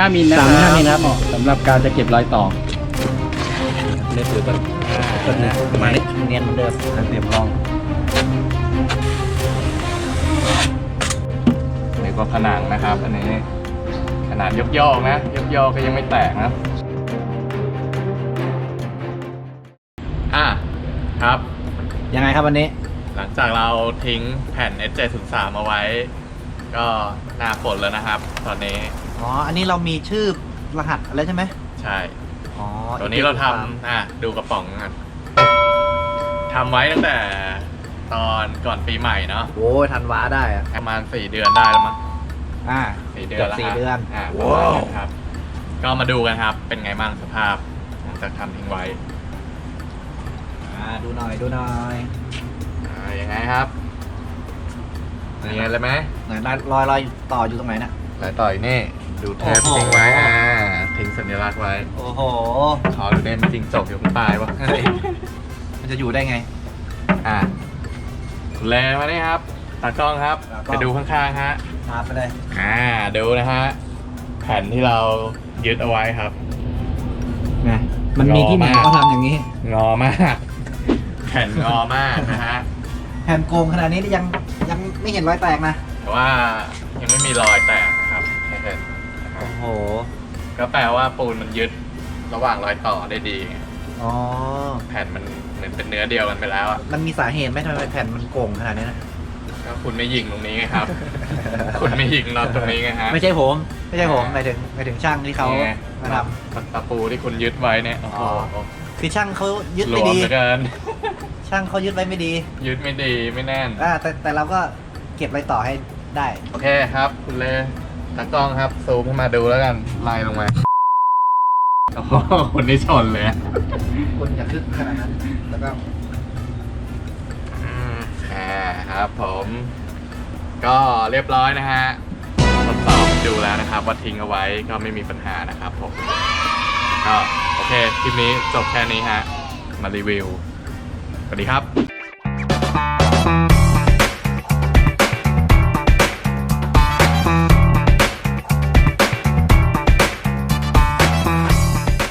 5มิลนะสามครับห้ามิลครับเหมาะสำหรับการจะเก็บรอยต่อเลือกถือก่อนก็นะประมาณนี้เนียนเหมือนเดิมเตรียมลองนี่ก็ผนังนะครับ อันนี้ขนาดยกยอกๆนะยกยอกๆก็ยังไม่แตกนะอะครับ ยังไงครับวันนี้ หลังจากเราทิ้งแผ่น S703 เอาไว้ ก็หน้าฝนแล้วนะครับ ตอนนี้อ๋อ อันนี้เรามีชื่อรหัสอะไรใช่ไหมใช่ อ๋อตัวนี้เราทำอะดูกระป๋องกันทำไว้ตั้งแต่ตอนก่อนปีใหม่เนาะโอ้ยทันว้าได้อะประมาณสี่เดือนได้แล้วมั้งอ่าสี่เดือนเกือบแล้วสี่ฮะเดือนอ่าว้าวครับ ก็มาดูกันครับ เป็นไงบ้างสภาพหลังจากทำทิ้งไว้อ่าดูหน่อยดูหน่อยอ่ายังไงครับ เนียนเลยไหมไหนรอยรอยต่ออยู่ตรงไหนน่ะหลายต่อยนี่ ดูเทปโอ้โหทิ้งไว้อ่าทิ้งสัญลักษณ์ไว้โอ้โห ขอดูเด่นจริงจกอยู่ข้างใต้ปะเฮ้ยมันจะอยู่ได้ไง อ่าคุณเลมานี่ครับตากล้องครับตากล้อง ไปดูข้างๆฮะมาไปเลยอ่าดูนะฮะ แผ่นที่เรายึดเอาไว้ครับ นะมันมีที่ไหนรอมากก็ทำอย่างนี้ งอมาก แผ่นงอมากนะฮะ แผ่นโกงขนาดนี้ยัง ยังไม่เห็นรอยแตกนะ แต่ว่ายังไม่มีรอยแตกนะครับให้เห็นนะครับโอ้โห ก็แปลว่าปูนมันยึดระหว่างรอยต่อได้ดีไงอ๋อ แผ่นมันเหมือนเป็นเนื้อเดียวกันไปแล้วอะมันมีสาเหตุไหมทำไมแผ่นมันโกงขนาดนี้นะ ก็คุณไม่ยิงตรงนี้ไงครับ คุณไม่ยิงน็อตตรงนี้ไงฮะ ไม่ใช่ผม ไม่ใช่ผมหมายถึงหมายถึงช่างที่เขานี่ไง มาทตะปูที่คุณยึดไว้เนี่ยโอ้โหอ๋อำคือช่างเขายึดรไม่วมดี เหลือเกิน ช่างเขายึดไว้ไม่ดี ยึดไม่ดีไม่แน่น อ่าแต่แต่เราก็เก็บไว้ต่อให้ได้ โอเคครับ คุณเลตากล้องครับ ซูมขึ้นมาดูแล้วกันไล่ลงมาโอ้โหคนนี้ชนเลยอะคุณอย่าคึกขนาดนั้นแล้วก็อืมอ่าครับผม ก็เรียบร้อยนะฮะทดสอบดูแล้วนะครับ ว่าทิ้งเอาไว้ก็ไม่มีปัญหานะครับผมก็โอเค คลิปนี้จบแค่นี้ฮะ มารีวิว สวัสดีครับ